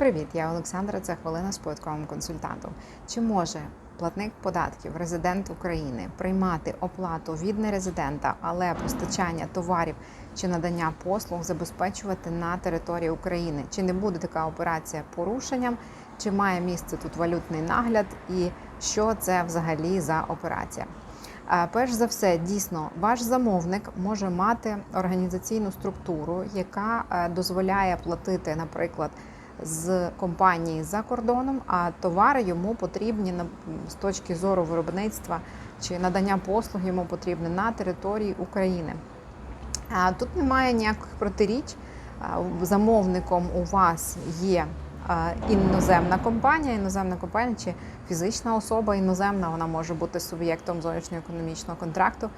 Привіт, я Олександра. Це хвилина з податковим консультантом. Чи може платник податків, резидент України приймати оплату від нерезидента, але постачання товарів чи надання послуг забезпечувати на території України? Чи не буде така операція порушенням? Чи має місце тут валютний нагляд? І що це взагалі за операція? Перш за все, дійсно, ваш замовник може мати організаційну структуру, яка е, дозволяє платити, наприклад, з компанії за кордоном, а товари йому потрібні з точки зору виробництва чи надання послуг йому потрібні на території України. Тут немає ніяких протиріч. Замовником у вас є іноземна компанія, іноземна компанія чи фізична особа іноземна, вона може бути суб'єктом зовнішньоекономічного контракту.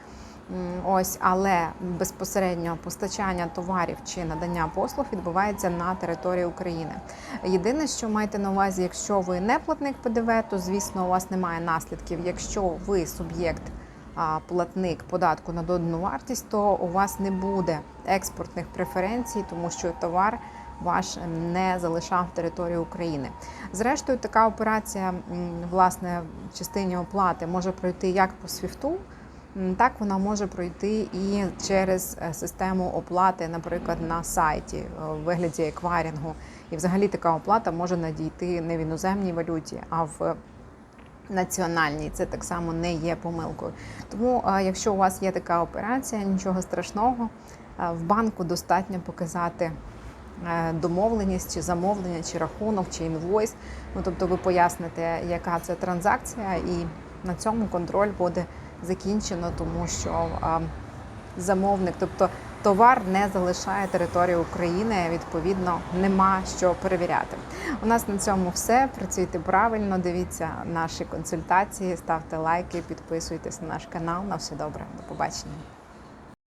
Ось, але безпосередньо постачання товарів чи надання послуг відбувається на території України. Єдине, що маєте на увазі, якщо ви не платник ПДВ, то звісно у вас немає наслідків. Якщо ви суб'єкт платник податку на додану вартість, то у вас не буде експортних преференцій, тому що товар ваш не залишав територію України. Зрештою, така операція, власне, в частині оплати може пройти як по СВІФТу, так вона може пройти і через е, систему оплати, наприклад, на сайті е, в вигляді еквайрінгу. І взагалі така оплата може надійти не в іноземній валюті, а в національній. Це так само не є помилкою. Тому, е, якщо у вас є така операція, нічого страшного, Е, в банку достатньо показати е, домовленість чи замовлення, чи рахунок, чи інвойс. Ну тобто ви поясните, яка це транзакція, і на цьому контроль буде закінчено, тому що замовник, тобто товар не залишає територію України. Відповідно, нема що перевіряти. У нас на цьому все. Працюйте правильно, дивіться наші консультації, ставте лайки, підписуйтесь на наш канал. На все добре. До побачення.